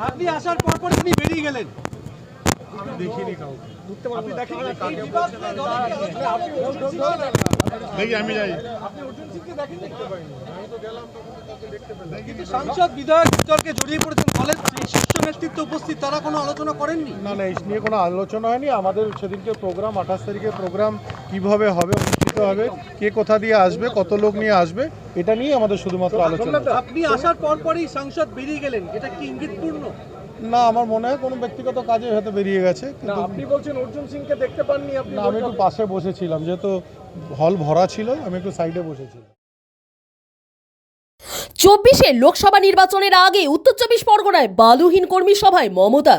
আপনি আসার পর পর আপনি বেরিয়ে গেলেন। দেখিনি কাউকে। আপনি দেখেন কি আলোচনা? আপনি অর্জুন সিংকে দেখেন? দেখি আমি যাই। আপনি অর্জুন সিংকে দেখেন দেখতে পাইনি কিন্তু সাংসদ বিধায়ক বিতর্কে জড়িয়ে পড়েছেন দলের শীর্ষ নেতৃত্ব উপস্থিত তারা কোনো আলোচনা করেননি? না না এই নিয়ে কোনো আলোচনা হয়নি। আমাদের সেদিনকে প্রোগ্রাম আঠাশ তারিখে প্রোগ্রাম কীভাবে হবে অনুষ্ঠিত হবে কে কোথা দিয়ে আসবে কত লোক নিয়ে আসবে এটা নিয়ে আমাদের শুধুমাত্র আলোচনা। আপনি আসার পর পরই সাংসদ বেরিয়ে গেলেন এটা কি ইঙ্গিতপূর্ণ? না আমার মনে হয় কোনো ব্যক্তিগত কাজে হয়তো বেরিয়ে গেছে কিন্তু আপনি বলছেন অর্জুন সিংকে দেখতে পাননি আপনি আমি একটু পাশে বসেছিলাম যেহেতু হল ভরা ছিল আমি একটু সাইডে বসেছিলাম। চব্বিশে লোকসভা নির্বাচনের আগে উত্তর চব্বিশ পরগনায় বালুহীন কর্মী সভায় মমতা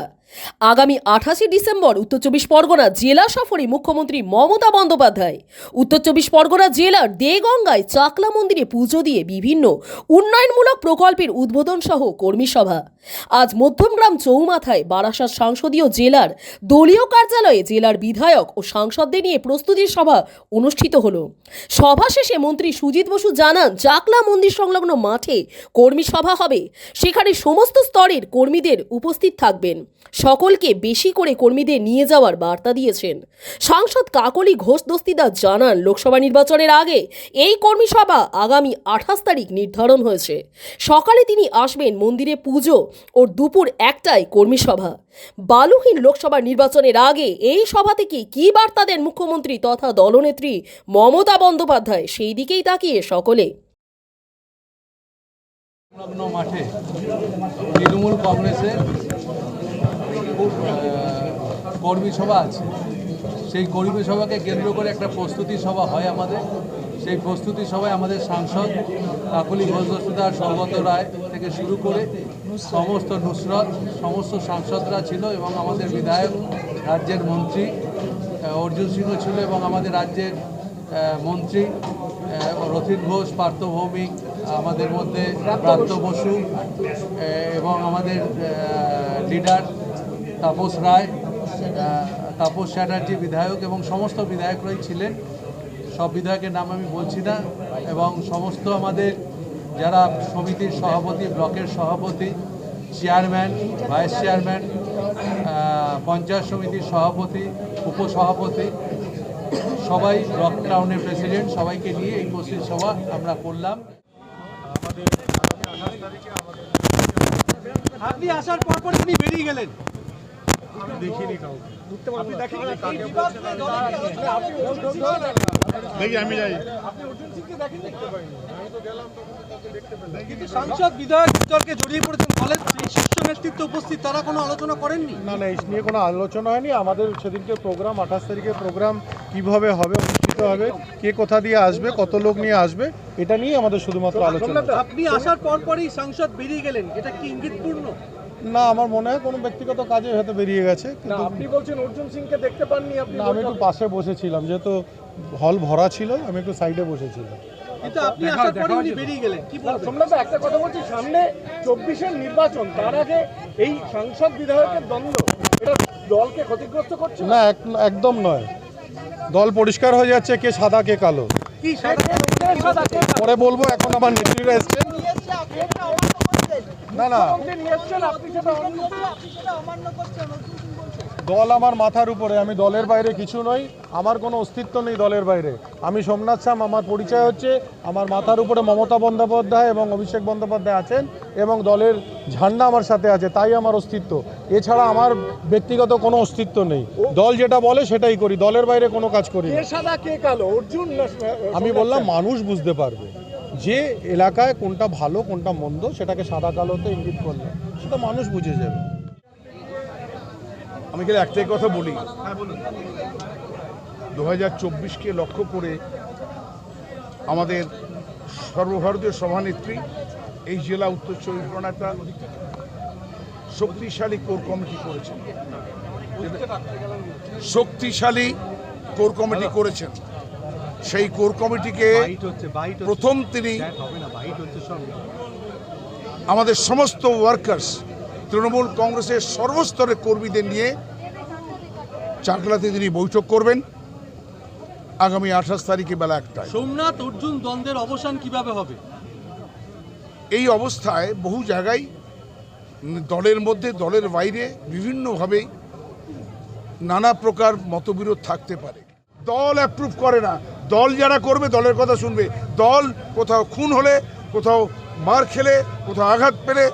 আগামী আঠাশে ডিসেম্বর উত্তর চব্বিশ পরগনা জেলা সফরে মুখ্যমন্ত্রী মমতা বন্দ্যোপাধ্যায়। উত্তর চব্বিশ পরগনা জেলার দেগঙ্গায় চাকলা মন্দিরে পুজো দিয়ে বিভিন্ন উন্নয়নমূলক প্রকল্পের উদ্বোধন সহ কর্মী সভা। আজ মধ্যমগ্রাম চৌমাথায় বারাসাত সংসদীয় জেলার দলীয় কার্যালয়ে জেলার বিধায়ক ও সাংসদদের নিয়ে প্রস্তুতির সভা অনুষ্ঠিত হল। সভা শেষে মন্ত্রী সুজিত বসু জানান, চাকলা মন্দির সংলগ্ন মাঠে কর্মী সভা হবে। সেখানে সমস্ত স্তরের কর্মীদের উপস্থিত থাকবেন। সকলকে বেশি করে কর্মীদের নিয়ে যাওয়ার বার্তা দিয়েছেন। সাংসদ কাকলি ঘোষ দস্তিদার জানান, লোকসভা নির্বাচনের আগে এই কর্মী সভা আগামী আঠাশ তারিখ নির্ধারণ হয়েছে। সকালে তিনি আসবেন মন্দিরে পুজো ও দুপুর একটায় কর্মী সভা। বালুহীন লোকসভা নির্বাচনের আগে এই সভা থেকে কী বার্তা দেন মুখ্যমন্ত্রী তথা দলনেত্রী মমতা বন্দ্যোপাধ্যায়, সেই দিকেই তাকিয়ে সকলে। মাঠে তৃণমূল কংগ্রেসের কর্মী সভা আছে। সেই কর্মী সভাকে কেন্দ্র করে একটা প্রস্তুতি সভা হয় আমাদের। সেই প্রস্তুতি সভায় আমাদের সাংসদ কাকলি ঘোষ দস্তিদার সৌগত রায় থেকে শুরু করে সমস্ত নুসরত সমস্ত সাংসদরা ছিল এবং আমাদের বিধায়ক রাজ্যের মন্ত্রী অর্জুন সিংহ ছিল এবং আমাদের রাজ্যের মন্ত্রী রথিন ঘোষ পার্থ ভৌমিক আমাদের মধ্যে প্রাপ্ত বসু এবং আমাদের লিডার তাপস রায় তাপস চ্যাটার্জি বিধায়ক এবং সমস্ত বিধায়করাই ছিলেন। সব বিধায়কের নাম আমি বলছি না এবং সমস্ত আমাদের যারা সমিতির সভাপতি, ব্লকের সভাপতি, চেয়ারম্যান, ভাইস চেয়ারম্যান পঞ্চায়েত সমিতির সভাপতি, উপসভাপতি, সবাই ব্লক টাউনের প্রেসিডেন্ট, সবাইকে নিয়ে এই প্রস্তুতি সভা আমরা করলাম। আপনি আসার পর পর তিনি বেরিয়ে গেলেন। দেখিনি কাউকে আপনি? দেখি আমি যাই সাংসদ বিধায়ক বিতর্কে জড়িয়ে পড়েছেন দলের শীর্ষ নেতৃত্ব উপস্থিত তারা কোনো আলোচনা করেননি না না এই নিয়ে কোনো আলোচনা হয়নি আমাদের সেদিনকে প্রোগ্রাম আঠাশ তারিখে প্রোগ্রাম কীভাবে হবে অনুষ্ঠিত হবে কে কোথা দিয়ে আসবে কত লোক নিয়ে আসবে এটা নিয়ে আমাদের শুধুমাত্র আলোচনা আপনি আসার পর পরই সাংসদ বেরিয়ে গেলেন এটা কি ইঙ্গিতপূর্ণ না আমার মনে হয় কোনো ব্যক্তিগত কাজে হয়তো বেরিয়ে গেছে কিন্তু আপনি বলছেন অর্জুন সিংকে দেখতে পাননি আপনি না আমি একটু পাশে বসেছিলাম যেহেতু হল ভরা ছিল আমি একটু সাইডে বসেছিলাম। কিন্তু আপনি আসার পরে উনি বেরিয়ে গেলেন কি বলবেন? সোমনাথ একটা কথা বলছি সামনে চব্বিশের নির্বাচন তার আগে এই সাংসদ বিধায়কের দ্বন্দ্ব এটা দলকে ক্ষতিগ্রস্ত করছে? না একদম নয়। দল পরিষ্কার হয়ে যাচ্ছে কে সাদা কে কালো। পরে বলব এখন আমার নেত্রীরা এসছেন। না না। দল আমার মাথার উপরে আমি দলের বাইরে কিছু নই আমার কোনো অস্তিত্ব নেই দলের বাইরে। আমি সোমনাথ শ্যাম আমার পরিচয় হচ্ছে আমার মাথার উপরে মমতা বন্দ্যোপাধ্যায় এবং অভিষেক বন্দ্যোপাধ্যায় আছেন এবং দলের ঝান্ডা আমার সাথে আছে তাই আমার অস্তিত্ব। এছাড়া আমার ব্যক্তিগত কোনো অস্তিত্ব নেই। দল যেটা বলে সেটাই করি দলের বাইরে কোনো কাজ করি আমি বললাম মানুষ বুঝতে পারবে। যে এলাকায় কোনটা ভালো কোনটা মন্দ সেটাকে সাদা কালোতে ইঙ্গিত করলে সেটা মানুষ বুঝে যাবে। আমি গেলে একটাই কথা বলি। দু হাজার চব্বিশকে লক্ষ্য করে আমাদের সর্বভারতীয় সভানেত্রী এই জেলা উত্তর চব্বিশ পরগনা একটা শক্তিশালী কোর কমিটি করেছেন। শক্তিশালী কোর কমিটি করেছেন। সেই কোর কমিটিকে প্রথম তিনি আমাদের সমস্ত ওয়ার্কার্স তৃণমূল কংগ্রেসের সর্বস্তরের কর্মীদের নিয়ে চাকলাতে তিনি বৈঠক করবেন আগামী আঠাশ তারিখে বেলা একটায়। সোমনাথ অর্জুন দ্বন্দ্বের অবসান কীভাবে হবে? এই অবস্থায় বহু জায়গায় দলের মধ্যে দলের বাইরে বিভিন্নভাবে নানা প্রকার মতবিরোধ থাকতে পারে। দল অ্যাপ্রুভ করে না। দল যারা করবে দলের কথা শুনবে। দল কোথাও খুন হলে কোথাও মার খেলে কোথাও আঘাত পেলে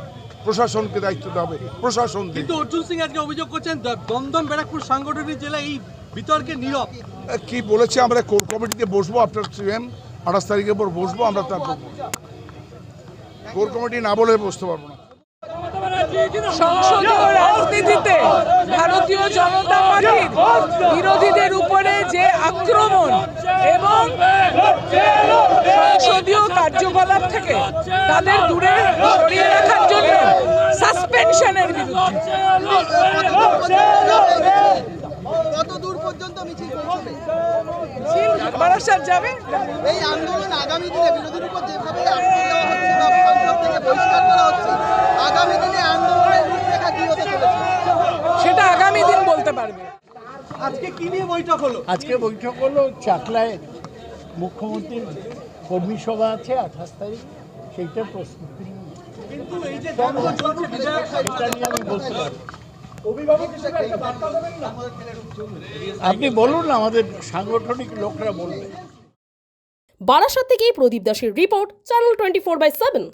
প্রশাসনকে দায়িত্ব দেওয়া হবে। প্রশাসন কিন্তু অর্জুন সিং আজকে অভিযোগ করছেন দমদম ব্যারাকপুর সাংগঠনিক জেলা এই বিতর্কে নীরব। কি বলেছে? আমরা কোর কমিটিতে বসবো আপনার সিএম আঠাশ তারিখের পর বসবো আমরা তারপর কোর কমিটি না বলে বসতে পারব না। সংসদীয় রাজনীতিতে ভারতীয় জনতা পার্টির বিরোধীদের উপরে যে আক্রমণ এবং সংসদীয় কার্যকলাপ থেকে তাদের দূরে সরিয়ে রাখার জন্য সাসপেনশনের বিরুদ্ধে। যাবে এই আন্দোলন আগামী দিনে বিরোধীর উপর যেভাবে আটকে দেওয়া হচ্ছে বা সংসদ থেকে বহিষ্কার করা হচ্ছে। আগামী দিনে আন্দোলনের রূপরেখা কি হতে চলেছে? সেটা আগামী দিন বলতে পারবে। আজকে কি নিয়ে বৈঠক হলো? আজকে বৈঠক হলো চাকলায় মুখ্যমন্ত্রীর কর্মী সভা আছে আঠাশ তারিখ সেইটার প্রস্তুতি নিয়ে। কিন্তু এই যে দ্বন্দ্ব চলছে বিধায়ক এটা নিয়ে আমি বলতে পারি আপনি বলুন আমাদের সাংগঠনিক লোকরা বলবে। বারাসাত থেকে প্রদীপ দাসের report channel twenty four by seven